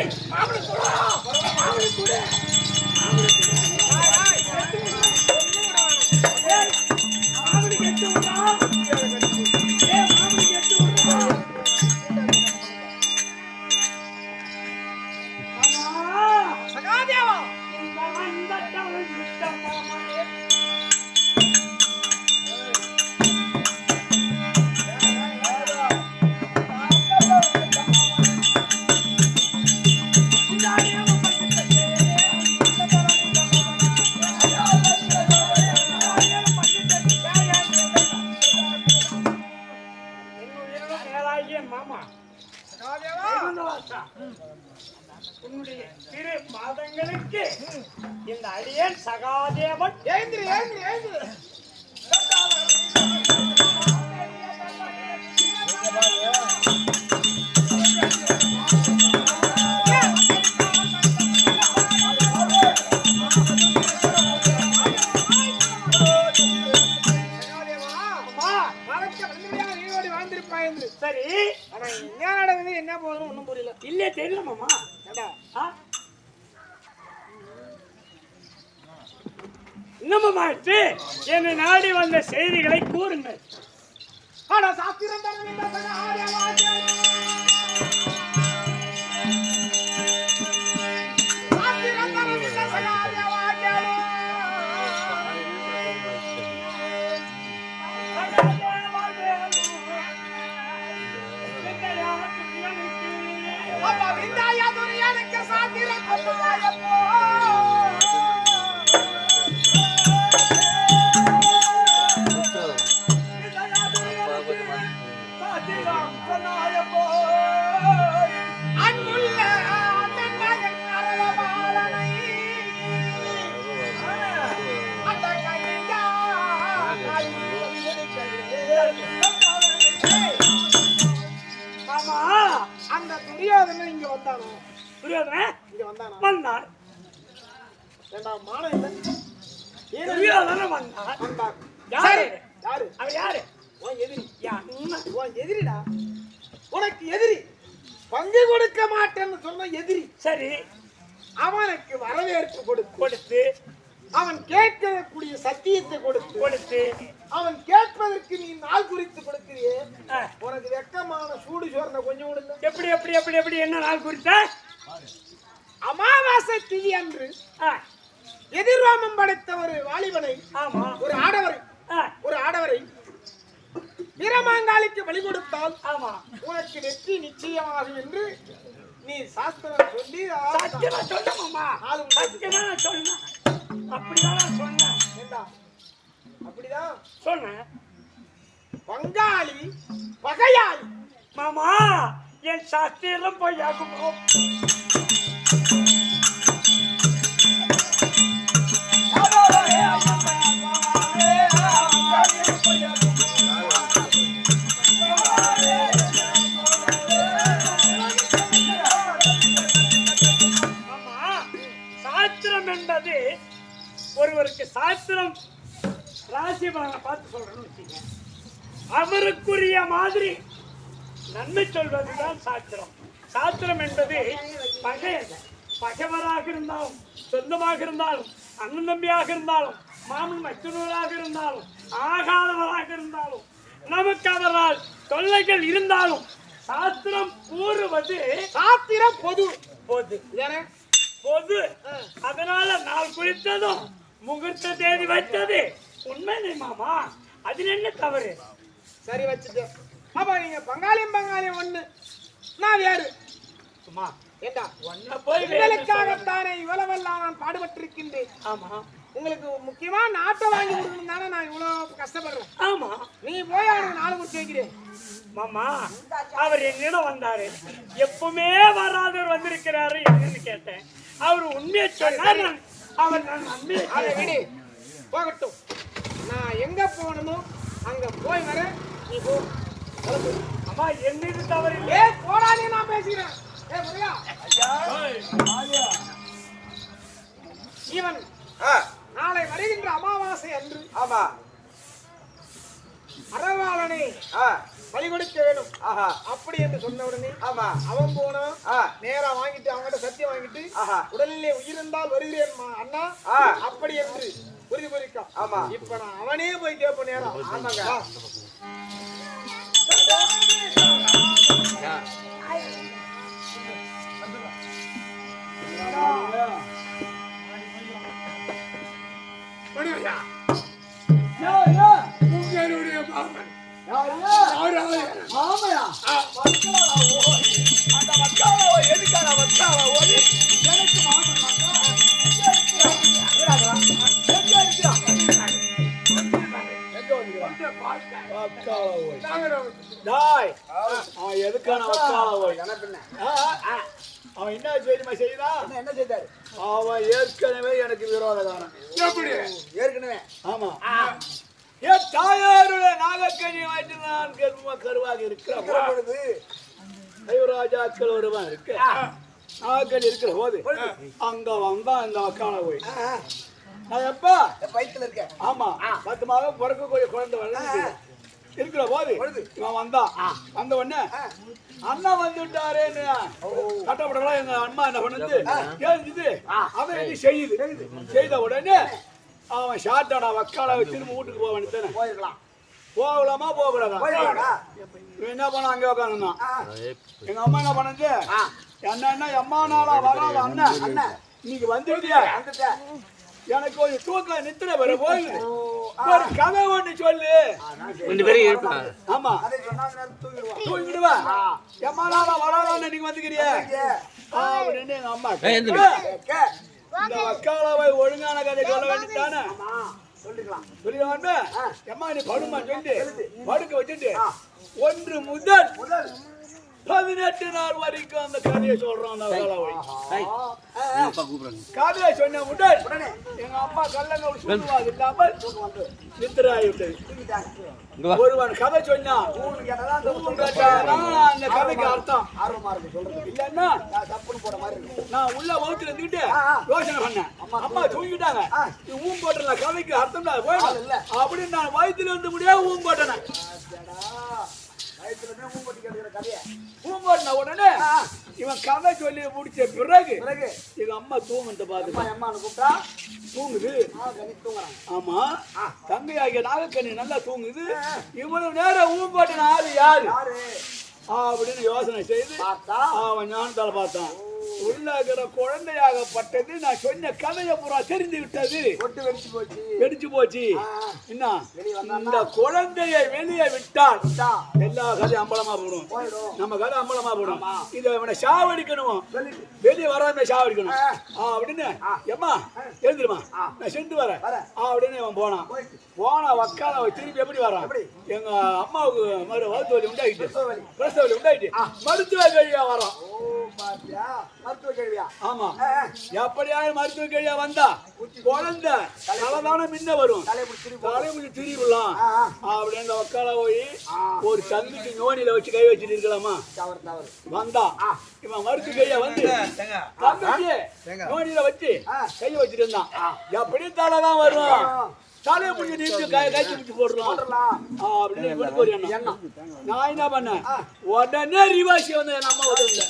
ஏய் மாமனு குடா மாமனு துரியோதனன் இங்க வந்தானோ? துரியோதனன் இங்க வந்தானா? வந்தார். ஏண்டா மானம் இல்ல? துரியோதனன் வந்தார். வந்தான் யாரு? யாரு? அவர் யாரு? உன் எதிரி. அண்ணன். உன் எதிரிடா. உனக்கு எதிரி. பங்கு கொடுக்க மாட்டேன்னு சொன்ன எதிரி. சரி. அவனுக்கு வரவேற்பு கொடுத்து கொடுத்து அவன் கேட்கக்கூடிய சத்தியத்தை கொடுத்து கொடுத்து. அவன் கேட்பதற்கு நீ நாள் குறித்து கொடுக்கிறியே. உனக்கு வெக்கமான சூடு சோர்ந்த கொஞ்சம் கூட இல்ல. எப்படி எப்படி எப்படி எப்படி என்ன நாள் குறித்த? அமாவாசை திதி அன்று எதிர்வாமம் படைத்த ஒரு வாலிபனை ஆமா. ஒரு ஆடவரை ஒரு ஆடவரை வீரமாங்காளிக்கு வழி கொடுத்தால் ஆமா. உனக்கு வெற்றி நிச்சயமாகும் என்று நீ சாஸ்திரம் சொல்லி ஆ- சத்தியமா சொன்ன அப்படிதான் நான் சொன்னேன். ஏண்டா? அப்படிதான் சொன்னேன். பங்காளி பகையாளி. மாமா என் சத்தியம் போய் மாமா ஒருவருக்கு சாஸ்திரம் ராசி பலனை பார்த்து சொல்றேன்னு வச்சுங்க அவருக்குரிய மாதிரி நன்மை சொல்வதுதான் சாஸ்திரம். சாஸ்திரம் என்பது பகை பகைவராக இருந்தாலும் சொந்தமாக இருந்தாலும் அண்ணன் தம்பியாக இருந்தாலும் மாமன் மற்றவராக இருந்தாலும் ஆகாதவராக இருந்தாலும் நமக்கு அவரால் தொல்லைகள் இருந்தாலும் சாஸ்திரம் கூறுவது சாத்திரம் பொது. பொது. பொது. அதனால நாள் குறித்ததும் முகூர்த்த தேதி வைத்தது உண்மை மாமா. அதில் என்ன தவறு? சரி வச்சுட்டு. அப்ப நீங்க பங்காளியும் பங்காளியும் ஒண்ணு. நான் வேறு. சும்மா. ஏண்டா? ஒன்ன போய். உங்களுக்காகத்தானே இவ்வளவெல்லாம் நான் பாடுபட்டிருக்கின்றேன். ஆமா. உங்களுக்கு முக்கியமா நாட்டை வாங்கி கொடுக்கணும் தானே நான் இவ்வளவு கஷ்டப்படுறேன். ஆமா. நீ போய் அவனுக்கு நாலு குறிச்சு வைக்கிறேன் மாமா அவர் என்னிடம் வந்தாரு. எப்பவுமே வராதவர் வந்திருக்கிறாரு என்னன்னு கேட்டேன். அவர் உண்மையை சொன்னார். நான் அவர் நான் நம்பி அதை விடு. போகட்டும். நான் எங்க போகணுமோ அங்க போய் வர நீ போ. அம்மா என்னது தவறு ஏய் போடாதே நான் பேசுகிறேன் ஏய் முருகா. இவன் நாளை வருகின்ற அமாவாசை அன்று ஆமா. அரவாளனை ஆ, பலி கொடுக்க வேணும் ஆஹா அப்படி என்று சொன்ன உடனே ஆமா அவன் போனான் நேரா வாங்கிட்டு அவங்ககிட்ட சத்தியம் வாங்கிட்டு ஆஹா உடலிலே உயிரிருந்தால் வருகிறேன் அண்ணா. அப்படி என்று உறுதி குறிக்கான் ஆமா. இப்ப நான் அவனே போய் கேட்பேன் நேரம் ஆமாங்க. பண்ணுவியா? யா யா உங்களுடைய ஆறாவது ஆமாயா அந்த வக்கால எதுக்கான வக்கால எனக்கு வக்கால அவன் எதுக்கான வக்கால அவன் என்ன செய்யுமா செய்தான் என்ன செய்தாரு? அவன் ஏற்கனவே எனக்கு விரோதகாரன் எப்படி? ஏற்கனவே? ஆமா. என் தாயாருடைய கர்ம கருவாக இருக்கிற பொழுது தெய்வராஜாக்கள் ஒருவன் இருக்கு. நாகக்கனி இருக்கிற போது அங்க வந்தா இந்த வக்கால போய். நான் எப்ப? வயித்துல இருக்க. ஆமா. பத்து மாதம் பிறக்கக்கூடிய குழந்தை வளர்ந்து இருக்கிற போது இவன் வந்தான் வந்த உடனே அண்ணா வந்துட்டாரேன்னு கட்டப்படலாம் எங்க அம்மா என்ன பண்ணுது? கேள்விது அவன் என்ன செய்யுது? செய்த உடனே அவன் ஷார்ட்டாடா வக்கால திரும்ப வீட்டுக்கு போக வேண்டியதானே போயிருக்கலாம் போகலாமா இவன் என்ன பண்ண அங்கே உட்காந்துருந்தான் எங்க அம்மா என்ன பண்ணுது என்ன என்ன எம்மா நாளா வராத அண்ணன் அண்ணன் இன்னைக்கு வந்துட்டியா? எனக்கு ஒரு தூக்கம் நித்திர வர போகுது. ஒரு கதை ஒண்ணு சொல்லு. ரெண்டு பேரும் இருப்பாங்க ஆமா. அதை சொன்னா தூங்கிடுவான். தூங்கிடுவா? எம்மா நாளா வராதான்னு நீங்க வந்துக்கிறிய? அப்படின்னு எங்க அம்மா இந்த வக்காலாவை ஒழுங்கான கதை சொல்ல வேண்டியதானே சொல்லிக்கலாம். சொல்லிடுவாங்க எம்மா நீ படுமா சொல்லி. படுக்க வச்சுட்டு. ஒன்று முதல் முதல். பதினெட்டு நாள் வரைக்கும் அந்த கதையை சொல்றான் கதையை சொன்ன உடனே எங்க அம்மா கல்லங்க சொல்லுவாது இல்லாமல் நித்திராயிட்டது ஒருவன் கதை சொன்னான் அந்த கதைக்கு அர்த்தம். ஆர்வமா இருக்கு சொல்றது இல்லன்னா நான் தப்புன்னு போட மாதிரி நான் உள்ள வகுத்துல இருந்துட்டு யோசனை பண்ணேன். அம்மா தூங்கிட்டாங்க. நீ ஊம் போட்டல கதைக்கு அர்த்தம் தான். அப்படின்னு நான் வயித்துல இருந்து முடியாது ஊம் போட்டேன். கேட்கிற கதையை. ஊம் போட்டின உடனே இவன் கதை சொல்லி முடிச்ச பிறகு பிறகு எங்க அம்மா தூங்குறத அம்மா பார்த்து அம்மான்னு கூப்பிட்டா தூங்குது. தூங்குறான் ஆமா. தங்கையாகிய நாகக்கண்ணி நல்லா தூங்குது. இவ்வளவு நேரம் ஊம் போட்ட ஆளு யாரு? யாரு? அப்படின்னு யோசனை செய்து அவன் ஞானத்தால பார்த்தான். உள்ள இருக்கிற குழந்தையாகப்பட்டது. நான் சொன்ன கதையை பூரா தெரிந்து விட்டது. கொட்டு வெடிச்சு போச்சு. வெடிச்சு போச்சு. என்ன? இந்த குழந்தையை வெளியே விட்டால் விட்டா? எல்லா கதையும் அம்பலமா போடும். நம்ம கதை அம்பலமா போடும். இதை இவனை சாவடிக்கணும்? வெளியே வராம சாவடிக்கணும். அப்படின்னு? எம்மா எழுந்துருமா? நான் சென்று வரேன். அப்படின்னு அவன் போனான். போனா வக்கால திரும்பி எப்படி வரான்? எங்க அம்மாவுக்கு மறு வகுத்து வலி உண்டாயிட்டு. பிரசவ வலி. பிரசவ வலி உண்டாயிட்டு. மருத்துவ கழியா பாத்தியா? மருத்துவ கேள்வியா? ஆமா. எப்படியாவது மருத்துவ கழியா வந்தா குழந்தை தலைதான முன்ன வரும். திருப்பி தலைமுடி திரிவிடலாம். அப்படின்னு வக்கால போய் ஒரு தம்பிக்கு நோனியில வச்சு கை வச்சுட்டு இருக்கலாமா? தவறு தவறு. வந்தா. இவன் மருத்துவ கையா வந்து? தம்பிக்கு நோனியில வச்சு கை வச்சுட்டு இருந்தான். எப்படி தலை தான் வரும் தலையை முடிஞ்சு கைச்சு பிடிச்சு போட்டுடலாம் ஆ, அப்படின்னு இவனுக்கு ஒரு எண்ணம். நான் என்ன பண்ணேன்? உடனே ரிவாசி வந்து என் அம்மா வந்து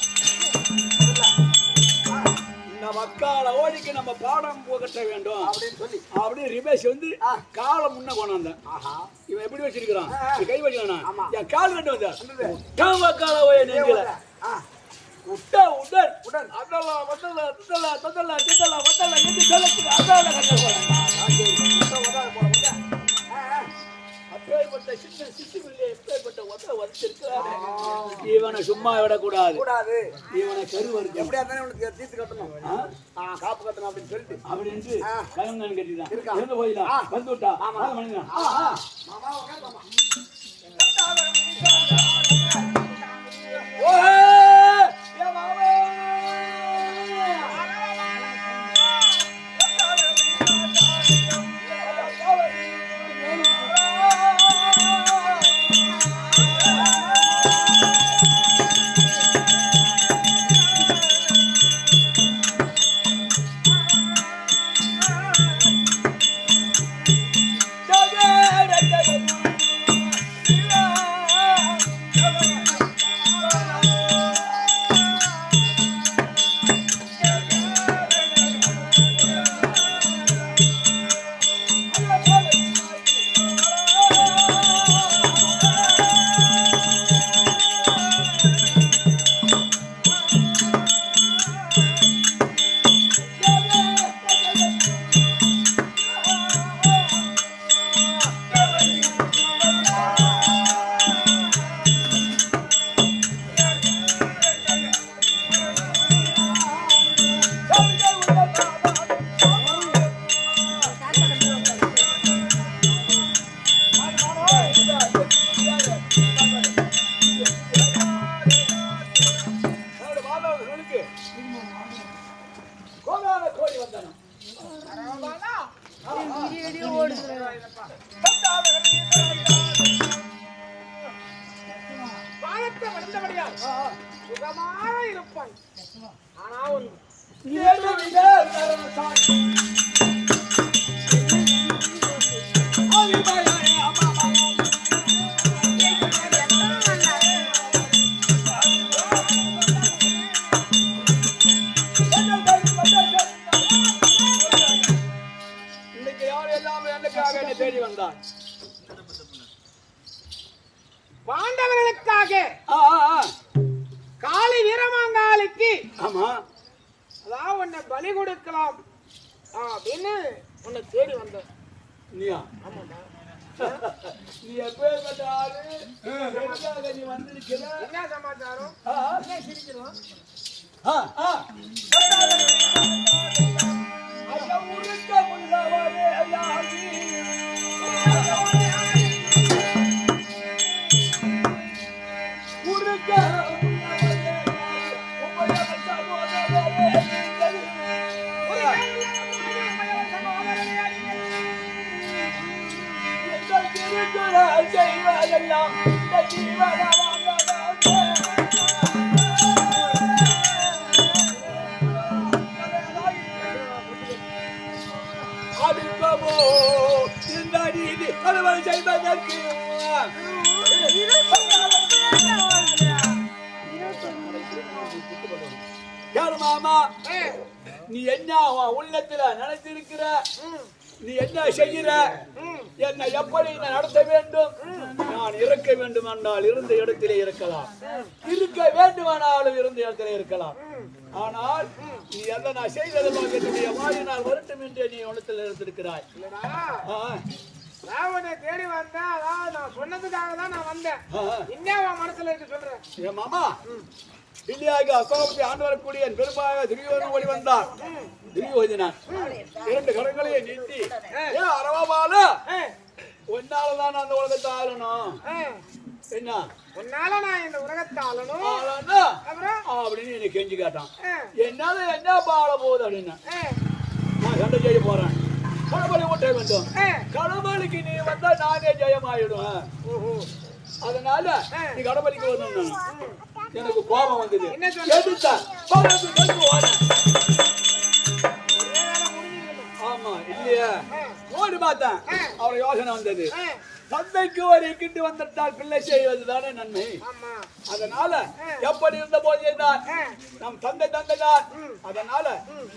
மக்கால ஓடிக்கு நம்ம பாடம் புகட்ட வேண்டும். அப்படின்னு சொல்லி. அப்படின்னு ரிவேஷ் வந்து காலை முன்ன கொண்டாந்தேன். இவன் எப்படி வச்சிருக்கிறான்? கை வச்சுக்கானா என் கால் கண்டு வந்தேன் மக்கால ஓய நெஞ்சில. ஆ. விட்டா உடன் உடன். அதெல்லாம் வந்தல தந்தல தந்தல திட்டல வந்தல என்று சொல்லக்கூடிய அதால கட்ட போறேன் அப்பேற்பட்ட சின்ன சிசுவிலே எப்பேற்பட்ட உத வச்சிருக்கிறாரு இவனை சும்மா விடக்கூடாது. கூடாது இவனை கருவருக்கு எப்படியா இருந்தாலும் இவனுக்கு தீர்த்து கட்டணும். ஆ? காப்பு கட்டணும் அப்படின்னு சொல்லிட்டு. அப்படின்ட்டு கலங்கன் கட்டிதான் இருக்கான். இருந்து போயிடலாம் வந்து விட்டா? வாங்க மணிங்க மாமா. வானத்தை வந்தபடியால் சுகமாக இருப்பான் ஆனா ஒன்று. தேடி வந்தார் பாண்டவர்களுக்காக. காளி வீரமாங்காளிக்கு ஆமா. அதாவது உன்னை பலி கொடுக்கலாம். அப்படின்னு உன்னை தேடி வந்தோம் நீயா? ஆமாம்மா. நீ எப்பேற்பட்ட ஆளு எதுக்காக நீ வந்திருக்கிற? என்ன சமாச்சாரம். என்ன சிரிக்கிறோம்? ஆ, ஆ. அடுக்கமோ இந்த நீதி அலுவல் செய்வதற்கு. யார் மாமா? நீ என்ன உள்ளத்துல நினைச்சிருக்கிற நீ என்ன செய்கிற? என்னை எப்படி நான் நடத்த வேண்டும்? நான் இருக்க வேண்டும் என்றால் இருந்த இடத்திலே இருக்கலாம். இருக்க வேண்டுமானாலும் இருந்த இடத்திலே இருக்கலாம். ஆனால் நீ எதை நான் செய்ததெல்லாம் என்னுடைய வாயினால் வரட்டும் என்று நீ உள்ளத்தில் இருந்திருக்கிறாய் உன்னை தேடி வந்தேன் அதாவது நான் சொன்னதுக்காக தான் நான் வந்தேன். என்ன உன் மனசுல இருக்கு சொல்றேன். என் மாமா. இல்லையாக அசோகத்தை ஆண்டு வரக்கூடிய என் பெரும்பாக துரியோதனன் ஓடி வந்தான் துரியோதனன் இரண்டு கடங்களையும் நீட்டி ஏன் அரவாபால ஒன்னாலதான் அந்த உலகத்தை ஆளணும். என்ன? உன்னால நான் இந்த உலகத்தை ஆளணும். ஆளனா? அப்புறம்? அப்படின்னு என்னை கெஞ்சி கேட்டான். என்னால என்ன பாழ போகுது அப்படின்னு. நான் சண்டை செய்ய போறேன். கடவுளை ஓட்ட வேண்டும். கடவுளுக்கு நீ வந்தா நானே ஜெயமாயிடுவேன் ஓஹோ. அதனால நீ கடவுளுக்கு வரணும் எனக்கு கோபம் வந்தது. ஆமா இல்லையா? ஓடி பார்த்தேன். அவர் யோசனை வந்தது. தந்தைக்கு ஒரு கிட்டு வந்துட்டால் பிள்ளை செய்வது தானே நன்மை அதனால எப்படி இருந்த போதே தான் நம் தந்தை தந்தை தான் அதனால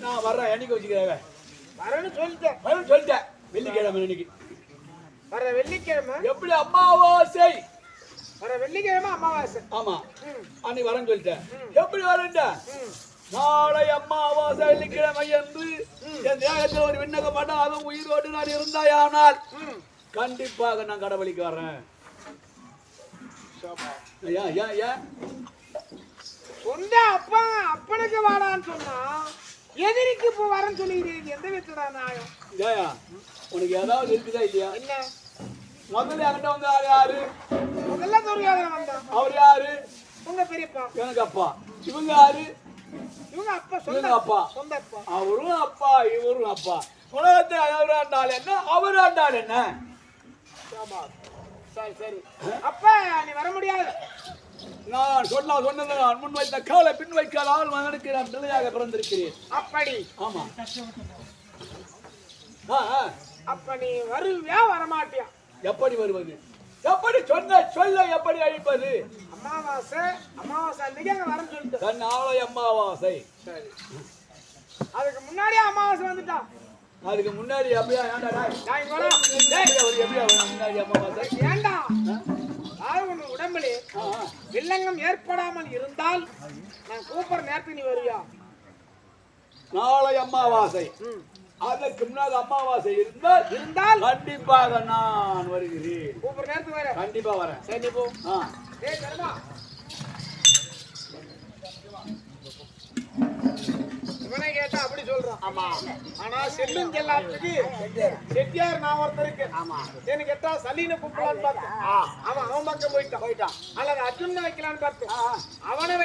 நான் வர்றேன் என்னைக்கு வச்சுக்கிறேன் வரேன்னு சொல்லிட்டேன். வரேன் சொல்லிட்டேன். வெள்ளிக்கிழமை இன்னைக்கு. வர வெள்ளிக்கிழமை? எப்படி அம்மாவாசை வர வெள்ளிக்கிழமை அமாவாசை. ஆமா. அன்னைக்கு வரேன்னு சொல்லிட்டேன். எப்படி வரேன்ட. நாளை அம்மாவாசை வெள்ளிக்கிழமை என்று என் தேகத்தில் ஒரு விண்ணகம் பண்ண அதுவும் உயிரோடு நான் இருந்தாயானால். கண்டிப்பாக நான் கடவுளுக்கு வர்றேன். ஏன் ஏன் ஏன் சொந்த அப்பா அப்பனுக்கு வாடான்னு சொன்னா எதிரிக்கு இப்போ வரேன்னு சொல்லிக்கிறீங்க எந்த விதத்துடா நியாயம்? ஜெயா உனக்கு ஏதாவது இருக்குதா இல்லையா? என்ன? முதல்ல என்கிட்ட வந்து யாரு யாரு? முதல்ல துரியோதனை வந்தான் அவர் யாரு? உங்க பெரியப்பா. எனக்கு அப்பா. இவங்க யாரு? இவங்க அப்பா சொந்த அப்பா. சொந்த அப்பா. அவரும் அப்பா இவரும் அப்பா. உலகத்தை அவர் ஆண்டால் என்ன? அவர் ஆண்டால் என்ன. சரி சரி. அப்ப நீ வர முடியாது. நான் சொன்ன சொன்னதை நான் முன் வைத்த காலை பின் வைக்காமல் மகனுக்கு நான் பிள்ளையாக பிறந்திருக்கிறேன். அப்படி. ஆமா. அப்ப நீ வருவியா வரமாட்டியா? எப்படி வருவது? எப்படி சொன்ன சொல்ல எப்படி அழிப்பது? அமாவாசை அமாவாசை அன்னைக்கு வரேன்னு சொல்லிட்டு ஆலய அம்மாவாசை சரி. அதுக்கு முன்னாடியே அமாவாசை வந்துட்டான் அதுக்கு முன்னாடி அப்படியா ஏன்டா? நான் வரேன். எப்படியா வரும் முன்னாடி அம்மாவாசை ஏண்டா அதாவது உன் உடம்புல. வில்லங்கம் ஏற்படாமல் இருந்தால் நான் கூப்பிடுற நேரத்துக்கு நீ வருவியா நாளை அமாவாசை. அதற்கு முன்னாடி அமாவாசை இருந்தால் இருந்தால் கண்டிப்பாக நான் வருகிறேன். கூப்பிடுற நேரத்துக்கு வர கண்டிப்பா வரேன். சரி போ. ஆ. இவனை கேட்டா அப்படி சொல்றான். ஆமா. ஆனா செல்லும் செல்லாத்துக்கு செட்டியார் நான் ஒருத்தருக்கு ஆமா. எனக்கு கேட்டா சலீன கூப்பிடலான்னு பார்த்தேன். அவன் அவன் பக்கம் போயிட்டான். போயிட்டான். அல்லது அர்ஜுன் வைக்கலான்னு பார்த்தேன். அவனை